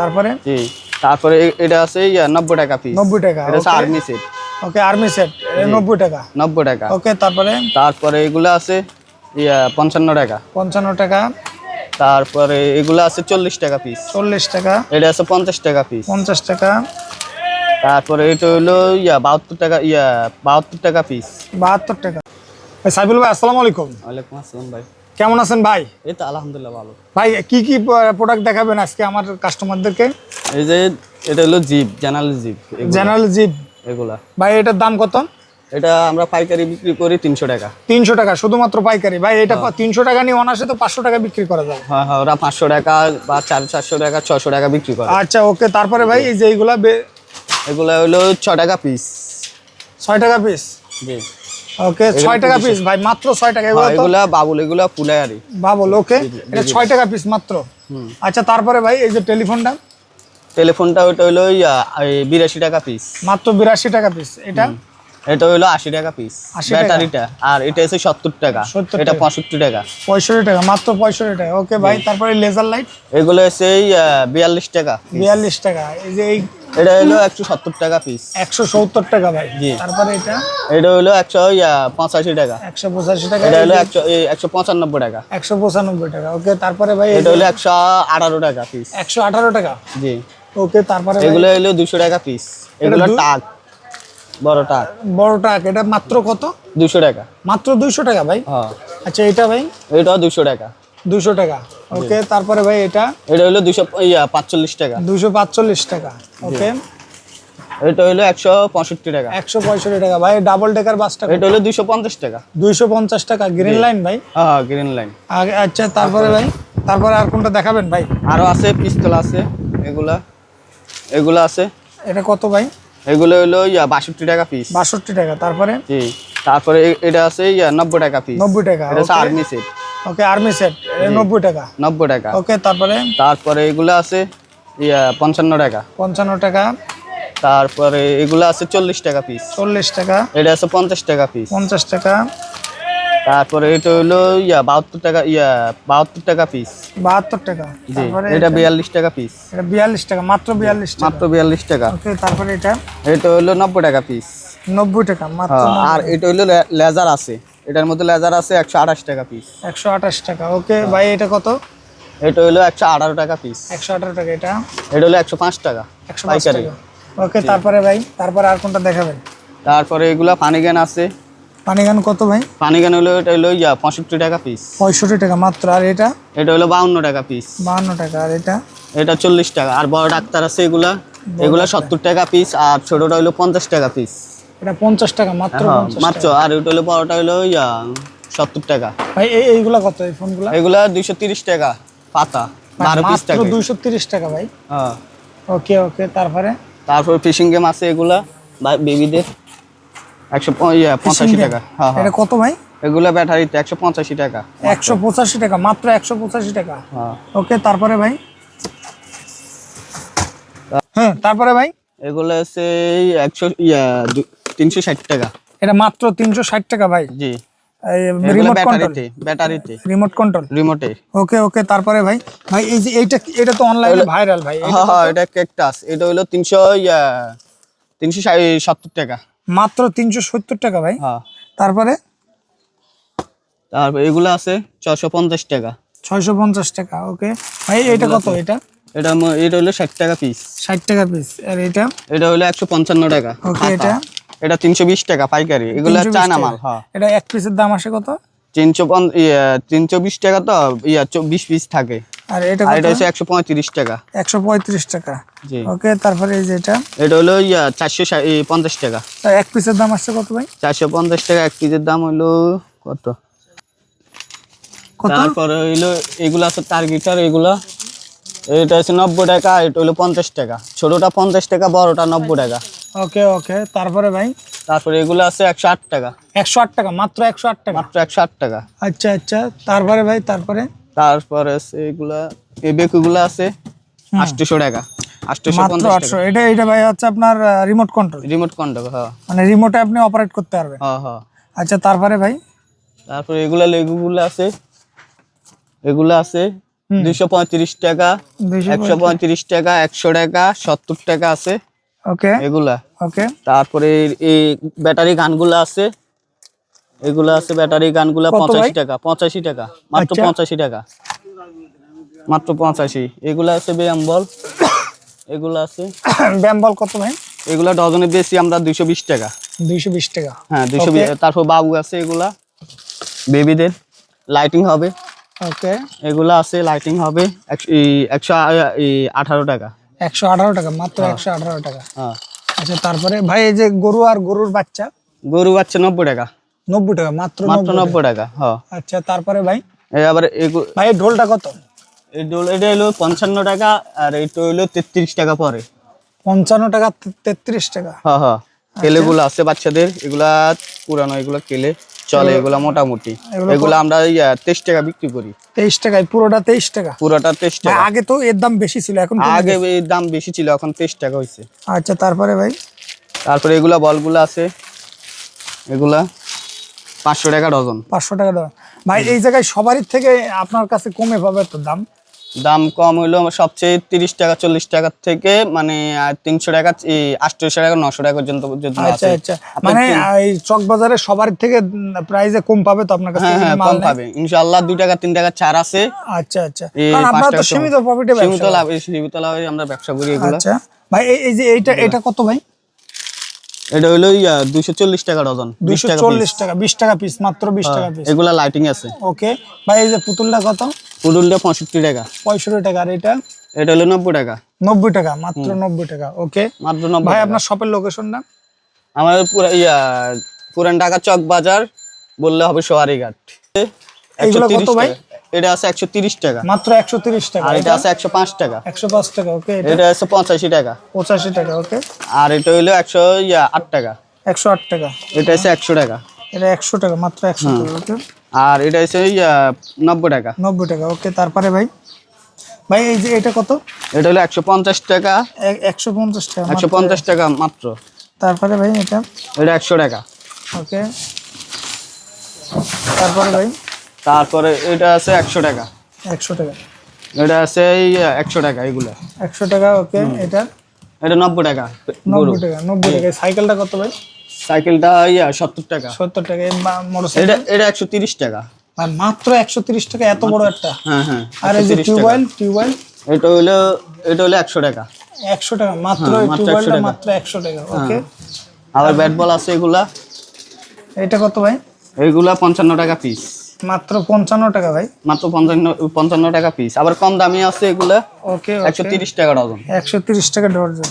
তারপরে? জি তারপরে এটা আছে ইয়া নব্বই টাকা পিস নব্বই টাকা এটা হচ্ছে army set okay army set নব্বই টাকা। নব্বই টাকা। ওকে তারপরে? তারপরে এগুলো আছে ইয়া পঞ্চান্ন টাকা। পঞ্চান্ন টাকা। তারপরে এগুলো আছে চল্লিশ টাকা পিস চল্লিশ টাকা। এটা আছে পঞ্চাশ টাকা পিস পঞ্চাশ টাকা। তারপরে এটা হলো ইয়া বাহাত্তর টাকা ইয়া বাহাত্তর টাকা পিস বাহাত্তর টাকা। ভাই সাইবুল ভাই আসসালামু আলাইকুম। ওয়ালাইকুম আসসালাম ভাই। কেমন আছেন ভাই? এই তো আলহামদুলিল্লাহ ভালো। ভাই কি কি প্রোডাক্ট দেখাবেন আজকে আমার কাস্টমারদেরকে এই যে এটা হলো জিপ জানাল জিপ জেনারেল জিপ এগুলা। ভাই এটার দাম কত? এটা আমরা পাইকারি বিক্রি করি তিনশো টাকা। তিনশো টাকা শুধুমাত্র পাইকারি। ভাই এটা তিনশো টাকা নিয়ে অনাসে তো পাঁচশো টাকা বিক্রি করা যাবে হ্যাঁ হ্যাঁ ওরা পাঁচশো টাকা বা চার চারশো টাকা ছশো টাকা বিক্রি করে। আচ্ছা ওকে তারপরে ভাই এই যে এইগুলা এগুলা হলো ছ টাকা পিস ছয় টাকা পিস জি। ওকে ছয় টাকা পিস ভাই মাত্র ছয় টাকা এগুলো হ্যাঁ, এগুলা বাবুল এগুলা ফুলায়ারি বাবল ওকে এটা ছয় টাকা পিস মাত্র? আচ্ছা তারপরে ভাই এই যে টেলিফোনটা? টেলিফোনটা ওটা হলো ইয়া বিরাশি টাকা পিস মাত্র বিরাশি টাকা পিস এটা? এটা হলো আশি টাকা পিস 80 ব্যাটারিটা। আর এটা হচ্ছে সত্তর টাকা 70 এটা টাকা। পঁয়ষট্টি টাকা। পঁয়ষট্টি টাকা মাত্র পঁয়ষট্টি টাকা ওকে ভাই তারপরে লেজার লাইট এগুলো হচ্ছে বিয়াল্লিশ টাকা বিয়াল্লিশ টাকা এই যে এই এটা হলো একশো সত্তর টাকা পিস একশো সত্তর টাকা ভাই। জি। তারপরে এটা? এটা হলো একশো পঁচাশি টাকা। একশো পঁচাশি টাকা এটা হলো একশো একশো পঁচানব্বই টাকা। একশো পঁচানব্বই টাকা ওকে তারপরে ভাই এটা হলো একশো আঠারো টাকা পিস একশো আঠারো টাকা? জি। ওকে তারপরে এগুলো হলো দুশো টাকা পিস এগুলো টাক বড় টাক। বড় টাক এটা মাত্র কত? দুশো টাকা। মাত্র দুইশো টাকা ভাই? হ্যাঁ। আচ্ছা এটা ভাই? এটাও দুশো টাকা। দুশো টাকা। ওকে তারপরে ভাই এটা? এটা হলো দুশো ইয়া পাঁচচল্লিশ টাকা। দুশো পাঁচচল্লিশ টাকা। ওকে এটা হলো একশো পঁয়ষট্টি টাকা। একশো পঁয়ষট্টি টাকা। ভাই ডাবল ডেকার বাসটা এটা হলো দুশো পঞ্চাশ টাকা। দুইশো পঞ্চাশ টাকা গ্রিন লাইন ভাই? হ্যাঁ গ্রিন লাইন আচ্ছা তারপরে ভাই? তারপরে আর কোনটা দেখাবেন ভাই? আরও আছে পিস্তল আছে এগুলা। এগুলো আছে। এটা কত ভাই? এগুলো হলো ইয়া বাষট্টি টাকা পিস বাষট্টি টাকা তারপরে? জি। তারপরে এটা আছে ইয়া নব্বই টাকা পিস নব্বই টাকা এটা army set okay army set নব্বই টাকা। নব্বই টাকা। ওকে তারপরে? তারপরে এগুলো আছে ইয়া পঞ্চান্ন টাকা। পঞ্চান্ন টাকা। তারপরে এগুলো আছে চল্লিশ টাকা পিস চল্লিশ টাকা। এটা আছে পঞ্চাশ টাকা পিস পঞ্চাশ টাকা। তারপরে এটা হলো ইয়া বাহাত্তর টাকা ইয়া বাহাত্তর টাকা পিস বাহাত্তর টাকা। তারপরে এটা বিয়াল্লিশ টাকা পিস এটা বিয়াল্লিশ টাকা মাত্র বিয়াল্লিশ টাকা। মাত্র বিয়াল্লিশ টাকা। ওকে তারপরে এটা এটা হলো নব্বই টাকা পিস নব্বই টাকা মাত্র আর এটা হলো লেজার আছে। এটার মধ্যে লেজার আছে একশো আঠাশ টাকা পিস একশো আঠাশ টাকা। ওকে ভাই এটা কত? এটা হলো একশো আঠারো টাকা পিস একশো আঠারো টাকা এটা। এটা হলো একশো পাঁচ টাকা একশো পাইকারি। টাকা। ওকে তারপরে ভাই তারপরে আর কোনটা দেখাবেন? তারপরে এগুলা পানি গান আছে। পানি গান কত ভাই? পানি গান হলো এটা হলো ইয়া পঁয়ষট্টি টাকা পিস পঁয়ষট্টি টাকা মাত্র। আর এটা? এটা হলো বাউন্ন টাকা পিস বাহান্ন টাকা। আর এটা? এটা চল্লিশ টাকা। আর বড় ডাক্তার আছে এগুলা। এগুলা সত্তর টাকা পিস আর ছোটটা হলো পঞ্চাশ টাকা পিস এটা পঞ্চাশ টাকা মাত্র হ্যাঁ মাত্র। আর ওটা হলো বড়টা হলো ইয়া সত্তর টাকা। ভাই এই এইগুলা কত এই ফোনগুলা? এগুলা দুইশো তিরিশ টাকা পাতা বারো পিস টাকা দুইশো তিরিশ টাকা ভাই। হ্যাঁ। ওকে ওকে তারপরে? তারপর ফিশিং গেম আছে এগুলা বেবিদের। একশো প- ইয়া পঁচাশি টাকা। হ্যাঁ হ্যাঁ। এটা কত ভাই? এগুলা ব্যাটারিতে একশো পঁচাশি টাকা একশো পঁচাশি টাকা মাত্র একশো পঁচাশি টাকা? হ্যাঁ। ওকে তারপরে ভাই? হ্যাঁ তারপরে ভাই? এগুলো এই একশো ইয়া দু- তিনশো ষাট টাকা। এটা মাত্র তিনশো ষাট টাকা ভাই। জি। রিমোট কন্ট্রোল ব্যাটারিতে রিমোট কন্ট্রোল রিমোটে ওকে ওকে তারপরে ভাই। ভাই এই যে এইটা এটা তো অনলাইনে ভাইরাল ভাই। হ্যাঁ হ্যাঁ এটা ক্যাকটাস এটা হলো তিনশো তিনশো সত্তর টাকা। মাত্র তিনশো সত্তর টাকা ভাই। হ্যাঁ। তারপরে? তারপর এগুলো আছে ছশো পঞ্চাশ টাকা। ছয়শো পঞ্চাশ টাকা ওকে। ভাই এটা কত এটা? এটা এটা হলো ষাট টাকা পিস ষাট টাকা পিস আর এটা এটা হলো একশো পঞ্চান্ন টাকা। ওকে এটা? এটা তিনশো বিশ টাকা পাইকারি। এগুলো চায়না মাল হ্যাঁ। এটা এক পিসের দাম আসে কত? তিনশো পঞ্চ- ইয়া তিনশো বিশ টাকা তো ইয়া বিশ পিস থাকে। আর এটা কত? এটা হচ্ছে একশো পঁয়ত্রিশ টাকা। একশো পঁয়ত্রিশ টাকা। জি। ওকে তারপরে এই যে এটা? এটা হলো ইয়া চারশো ষাট- এই পঞ্চাশ টাকা। আর এক পিসের দাম আসছে কত ভাই? চারশো পঞ্চাশ টাকা এক পিসের দাম হলো কত? কত? তারপরে হইল এগুলো আছে টার্গেটার এগুলা এটা হচ্ছে নব্বই টাকা এটা হলো পঞ্চাশ টাকা। ছোটটা পঞ্চাশ টাকা বড়টা নব্বই টাকা। ওকে ওকে তারপরে ভাই? তারপরে এগুলো আছে একশো আট টাকা। একশো আট টাকা মাত্র একশো আট টাকা? মাত্র একশো আট টাকা। আচ্ছা আচ্ছা তারপরে ভাই তারপরে? তারপরে আছে এগুলা এই বেকুগুলো আছে আটশোশো টাকা মাত্র আটশো এটা এটা ভাই হচ্ছে আপনার রিমোট কন্ট্রোল রিমোট কন্ট্রোল হ্যাঁ। মানে রিমোটে আপনি অপারেট করতে পারবেন। হ্যাঁ হ্যাঁ। আচ্ছা তারপরে ভাই? তারপরে এগুলা লেগুগুলো আছে। এগুলো আছে দুইশো পঁয়ত্রিশ টাকা একশো পঁয়ত্রিশ টাকা একশো টাকা সত্তর টাকা আছে। ওকে। এগুলা। ওকে। তারপরে এই ব্যাটারি গানগুলো আছে। এগুলো আছে ব্যাটারি গানগুলো? পঁচাশি টাকা পঁচাশি টাকা মাত্র আচ্ছা। পঁচাশি টাকা। মাত্র পঁচাশি। এগুলো আছে ব্যায়াম বল এগুলো আছে। ব্যাম বল কত ভাই? এগুলা ডজনে বেশি আমরা দুইশো বিশ টাকা। দুইশো বিশ টাকা। হ্যাঁ দুইশো. তারপর বাবু আছে এগুলা। বেবিদের। লাইটিং হবে। ওকে এগুলা আছে লাইটিং হবে একশো আঠারো টাকা। একশো আঠারো টাকা মাত্র একশো আঠারো টাকা। হ্যাঁ। আচ্ছা তারপরে ভাই এই যে গরু আর গরুর বাচ্চা? গরু বাচ্চা নব্বই টাকা। নব্বই টাকা মাত্র মাত্র নব্বই টাকা। হ্যাঁ। আচ্ছা তারপরে ভাই? এই আবার ভাই ঢোলটা কত? এই ডোল এটা হলো পঞ্চান্ন টাকা আর এইটা হলো তেত্রিশ টাকা পরে। পঞ্চান্ন টাকা তেত্রিশ টাকা। হ্যাঁ হ্যাঁ। কেলেগুলো আছে বাচ্চাদের এগুলা পুরানো এগুলা কেলে। চলে এগুলো মোটামুটি। এগুলো আমরা তেইশ টাকা বিক্রি করি। তেইশ টাকায় পুরোটা তেইশ টাকা? পুরোটা তেইশ টাকা। আগে তো এর দাম বেশি ছিল এখন আগে এর দাম বেশি ছিল এখন তেইশ টাকা হয়েছে আচ্ছা তারপরে ভাই? তারপরে এগুলা বলগুলো আছে। এগুলা পাঁচশো টাকা ডজন। পাঁচশো টাকা ডজন। ভাই এই জায়গায় সবারই থেকে আপনার কাছে কমে পাবে তো দাম? দাম কম হইল সবচেয়ে তিরিশ টাকা চল্লিশ টাকা থেকে মানে তিনশো টাকা আটশোশো টাকা নশো টাকা পর্যন্ত আচ্ছা আচ্ছা। মানে চক বাজারে সবার থেকে প্রাইসে কম পাবে তো আপনার কাছে হ্যাঁ হ্যাঁ কম পাবে। ইনশাল্লাহ দুই টাকা তিন টাকা ছাড় আছে। আচ্ছা আচ্ছা। আপনারা তো সীমিত প্রফিটে সীমিত লাভ সীমিত লাভে আমরা ব্যবসা করি এগুলো। আচ্ছা। ভাই এই- যে এইটা এটা কত ভাই? এটা হইল দুইশো চল্লিশ টাকা ডজন দুইশো টাকা চল্লিশ টাকা বিশ টাকা পিস মাত্র বিশ টাকা পিস এগুলা লাইটিং আছে। ওকে ভাই এই যে পুতুলটা কত? পুডুলটা পঁয়ষট্টি টাকা। পঁয়ষট্টি টাকা আর এটা? এটা হলো নব্বই টাকা। নব্বই টাকা মাত্র নব্বই টাকা ওকে মাত্র নব্বই ভাই আপনার শপের লোকেশনটা আমাদের পুরা ইয়া পুরান ঢাকা চক বাজার বললে হবে সোয়ারি ঘাট। এইগুলো কত ভাই? এটা আছে একশো তিরিশ টাকা। মাত্র একশো তিরিশ টাকা আর এটা আছে একশো পাঁচ টাকা। একশো পাঁচ টাকা ওকে এটা? এটা আছে পঁচাশি টাকা। পঁচাশি টাকা ওকে আর এটা হইল একশো আট টাকা। একশো আট টাকা। এটা আছে একশো টাকা। এটা একশো টাকা মাত্র একশো টাকা ওকে আর এটা হচ্ছে ইয়া নব্বই টাকা। নব্বই টাকা ওকে তারপরে ভাই? ভাই এই যে এটা কত? এটা হলো একশো পঞ্চাশ টাকা। এক- একশো পঞ্চাশ টাকা একশো। পঞ্চাশ টাকা মাত্র। তারপরে ভাই এটা? এটা একশো টাকা। ওকে। তারপরে ভাই? তারপরে এটা আছে একশো টাকা। একশো টাকা। এটা আছে এই একশো টাকা এগুলো। একশো টাকা ওকে এটা? এটা নব্বই টাকা নব্বই টাকা নব্বই টাকা। সাইকেলটা কত ভাই? সাইকেলটা ইয়া সত্তর টাকা। সত্তর টাকা মোটরসাইকেল? এটা এটা একশো তিরিশ টাকা। আর মাত্র একশো তিরিশ টাকা এত বড় একটা? হ্যাঁ হ্যাঁ আর এই যে 130 টাকা। Tubewell tubewell? এটা হলো এটা হলো একশো টাকা। একশো টাকা মাত্র হ্যাঁ, মাত্র 100 টিউবওয়েলটা টাকা। মাত্র একশো টাকা ওকে আবার ব্যাট বল আছে এগুলা? এটা কত ভাই? এইগুলা পঞ্চান্ন টাকা পিস মাত্র পঞ্চান্ন টাকা ভাই। মাত্র পঞ্চান্ন পঞ্চান্ন টাকা পিস আবার কম দামি আছে এগুলা? ওকে একশো তিরিশ টাকা ডজন। একশো তিরিশ টাকা ডর্জন